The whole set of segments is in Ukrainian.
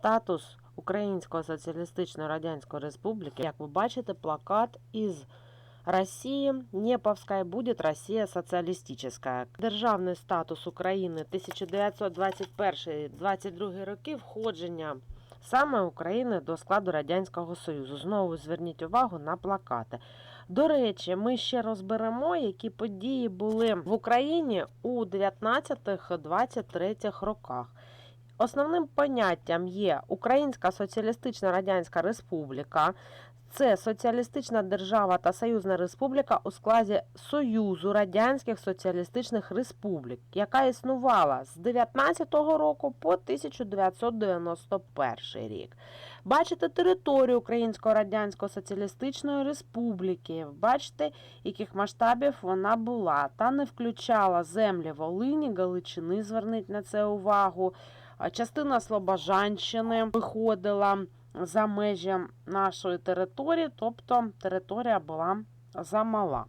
статус Української Соціалістичної Радянської Республіки, як ви бачите, плакат із Росії не буде Росія соціалістична. Державний статус України 1921-22 роки входження саме України до складу Радянського Союзу. Знову зверніть увагу на плакати. До речі, ми ще розберемо, які події були в Україні у 19-23 роках. Основним поняттям є Українська Соціалістична Радянська Республіка. Це соціалістична держава та союзна республіка у складі Союзу Радянських Соціалістичних Республік, яка існувала з 19-го року по 1991 рік. Бачите територію Української Радянської Соціалістичної Республіки. Бачите, яких масштабів вона була, та не включала землі Волині, Галичини. Зверніть на це увагу. Частина Слобожанщини виходила за межі нашої території, тобто територія була замала.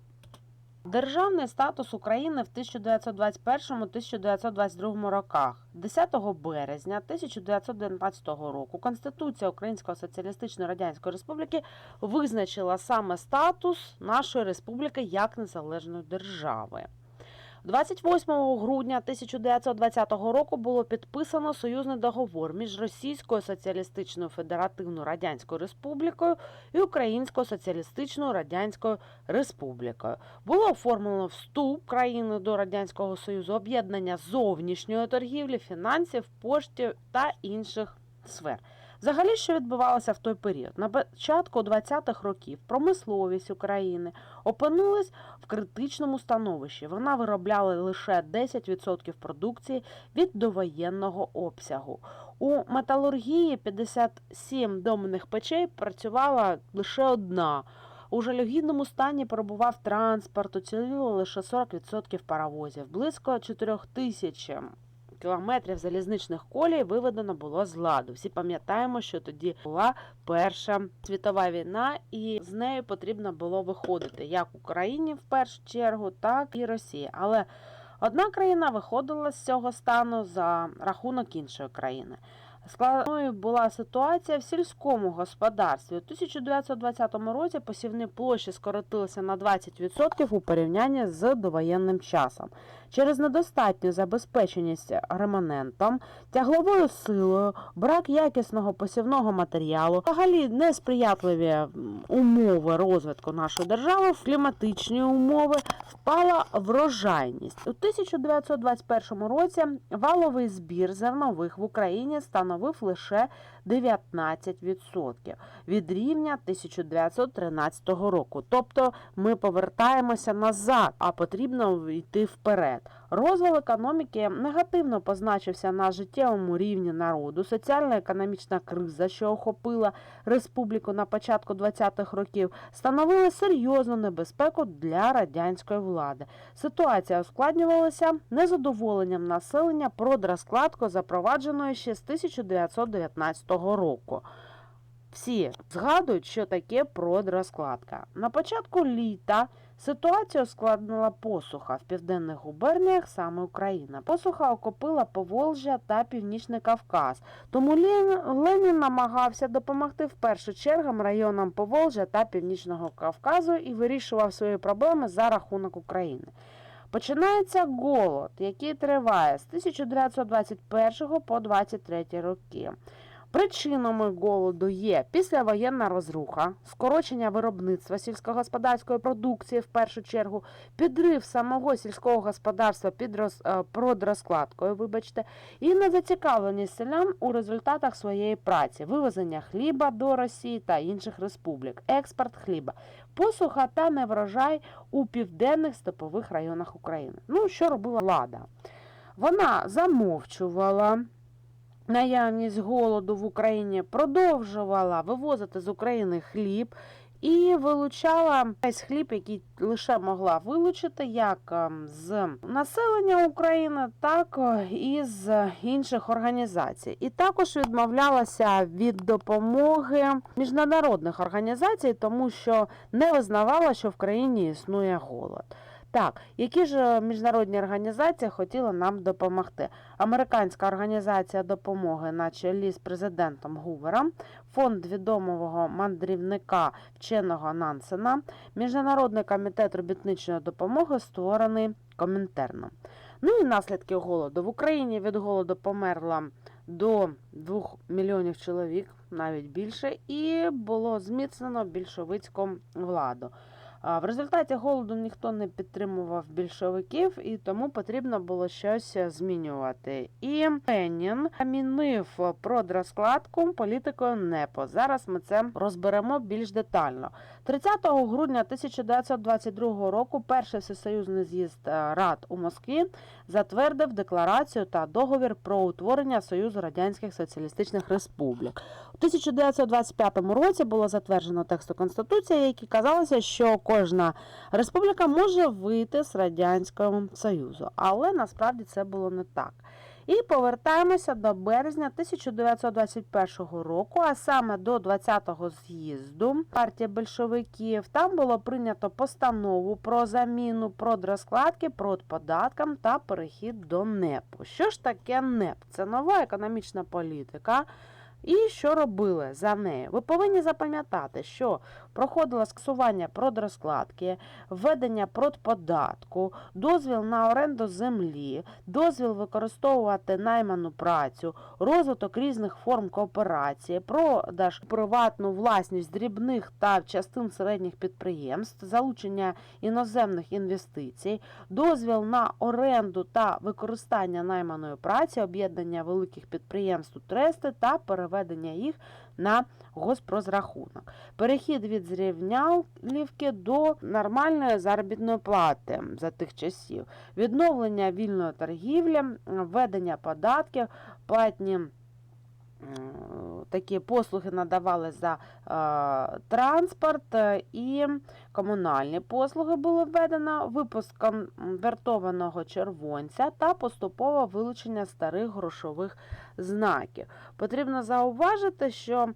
Державний статус України в 1921-1922 роках. 10 березня 1919 року Конституція Української Соціалістичної Радянської Республіки визначила саме статус нашої республіки як незалежної держави. 28 грудня 1920 року було підписано союзний договор між Російською Соціалістичною Федеративною Радянською Республікою і Українською Соціалістичною Радянською Республікою. Було оформлено вступ країни до Радянського Союзу, об'єднання зовнішньої торгівлі, фінансів, поштів та інших сфер. Взагалі, що відбувалося в той період? На початку 20-х років промисловість України опинилась в критичному становищі. Вона виробляла лише 10% продукції від довоєнного обсягу. У металургії 57 домних печей працювала лише одна. У жалюгідному стані перебував транспорт, уціліло лише 40% паровозів, близько 4 тисяч кілометрів залізничних колій виведено було з ладу. Всі пам'ятаємо, що тоді була Перша світова війна, і з нею потрібно було виходити як Україні в першу чергу, так і Росії. Але одна країна виходила з цього стану за рахунок іншої країни. Складною була ситуація в сільському господарстві. У 1920 році посівні площі скоротилися на 20% у порівнянні з довоєнним часом. Через недостатню забезпеченість реманентом, тягловою силою, брак якісного посівного матеріалу, взагалі несприятливі умови розвитку нашої держави, кліматичні умови, впала врожайність. У 1921 році валовий збір зернових в Україні становив лише 19% від рівня 1913 року. Тобто ми повертаємося назад, а потрібно йти вперед. Розвал економіки негативно позначився на життєвому рівні народу. Соціально-економічна криза, що охопила республіку на початку 20-х років, становила серйозну небезпеку для радянської влади. Ситуація ускладнювалася незадоволенням населення продрозкладку, запровадженої ще з 1919 року. Всі згадують, що таке продрозкладка. На початку літа ситуацію ускладнила посуха в південних губерніях саме Україна. Посуха окопила Поволжя та Північний Кавказ. Тому Ленін намагався допомогти в першу чергу районам Поволжя та Північного Кавказу і вирішував свої проблеми за рахунок України. Починається голод, який триває з 1921 по 23 роки. Причинами голоду є післявоєнна розруха, скорочення виробництва сільськогосподарської продукції в першу чергу, підрив самого сільського господарства під роз, е, продрозкладкою, вибачте, і незацікавленість селян у результатах своєї праці, вивезення хліба до Росії та інших республік, експорт хліба, посуха та неврожай у південних степових районах України. Ну, що робила влада? Вона замовчувала наявність голоду в Україні продовжувала вивозити з України хліб і вилучала весь хліб, який лише могла вилучити, як ем, з населення України, так е, і з інших організацій. І також відмовлялася від допомоги міжнародних організацій, тому що не визнавала, що в країні існує голод. Так, які ж е, міжнародні організації хотіли нам допомогти? Американська організація допомоги на чолі з президентом Гувером, фонд відомого мандрівника вченого Нансена, Міжнародний комітет робітничої допомоги, створений Комінтерном. Ну і наслідки голоду. В Україні від голоду померло до 2 мільйонів чоловік, навіть більше, і було зміцнено більшовицьку владу. В результаті голоду ніхто не підтримував більшовиків, і тому потрібно було щось змінювати. І Ленін замінив продрозкладку політикою НЕПО. Зараз ми це розберемо більш детально. 30 грудня 1922 року перший всесоюзний з'їзд е, рад у Москві затвердив декларацію та договір про утворення Союзу Радянських Соціалістичних Республік. У 1925 році було затверджено тексту Конституції, які казалося, що кожна республіка може вийти з Радянського Союзу. Але насправді це було не так. І повертаємося до березня 1921 року, а саме до 20-го з'їзду партії большевиків. Там було прийнято постанову про заміну продрозкладки продподаткам та перехід до НЕПу. Що ж таке НЕП? Це нова економічна політика. І що робили за нею? Ви повинні запам'ятати, що проходило скасування продрозкладки, введення продподатку, дозвіл на оренду землі, дозвіл використовувати найману працю, розвиток різних форм кооперації, продаж приватну власність дрібних та частин середніх підприємств, залучення іноземних інвестицій, дозвіл на оренду та використання найманої праці, об'єднання великих підприємств у трести та переведення їх на госпрозрахунок. Перехід від зрівнялівки до нормальної заробітної плати за тих часів, відновлення вільної торгівлі, введення податків, платні. Такі послуги надавали за е, транспорт і комунальні послуги було введено, випуск конвертованого червонця та поступове вилучення старих грошових знаків. Потрібно зауважити, що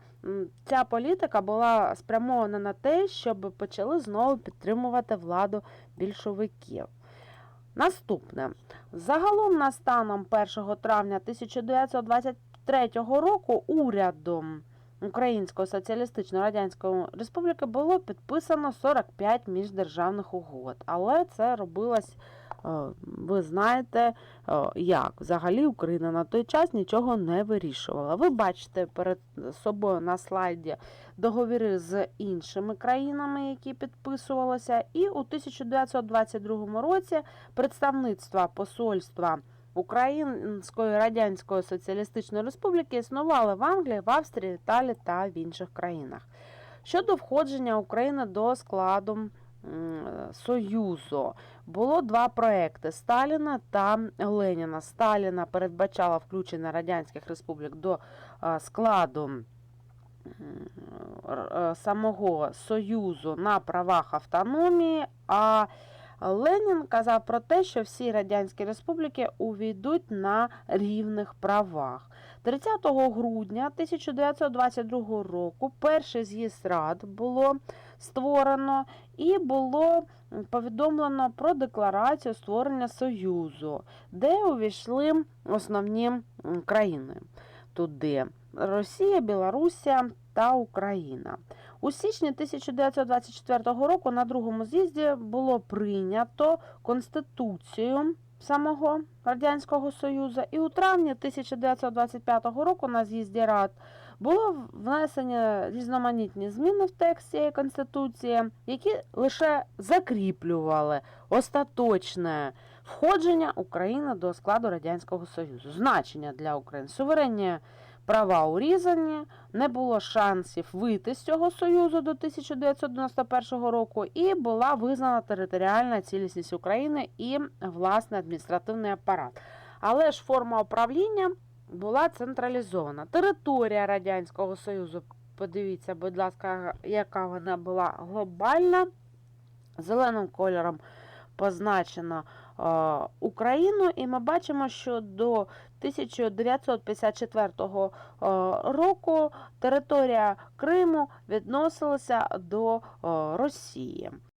ця політика була спрямована на те, щоб почали знову підтримувати владу більшовиків. Наступне. Загалом на станом 1 травня 1920 2023 року урядом Української соціалістичної радянської республіки було підписано 45 міждержавних угод, але це робилось, е, ви знаєте, е, як взагалі Україна на той час нічого не вирішувала. Ви бачите перед собою на слайді договіри з іншими країнами, які підписувалися, і у 1922 році представництва посольства. Української Радянської Соціалістичної Республіки існували в Англії, в Австрії, Італії та в інших країнах. Щодо входження України до складу Союзу, було два проекти Сталіна та Леніна. Сталіна передбачала включення Радянських Республік до складу самого Союзу на правах автономії. а Ленін казав про те, що всі радянські республіки увійдуть на рівних правах. 30 грудня 1922 року перший з'їзд рад було створено і було повідомлено про декларацію створення Союзу, де увійшли основні країни туди Росія, Білорусія та Україна. У січні 1924 року на другому з'їзді було прийнято Конституцію самого Радянського Союзу, і у травні 1925 року на з'їзді Рад було внесені різноманітні зміни в текст цієї Конституції, які лише закріплювали остаточне входження України до складу Радянського Союзу, значення для України, суверенні права урізані, не було шансів вийти з цього союзу до 1991 року, і була визнана територіальна цілісність України і власний адміністративний апарат. Але ж форма управління була централізована. Територія Радянського Союзу, подивіться, будь ласка, яка вона була глобальна, зеленим кольором позначено Україну, і ми бачимо, що до 1954 року територія Криму відносилася до Росії.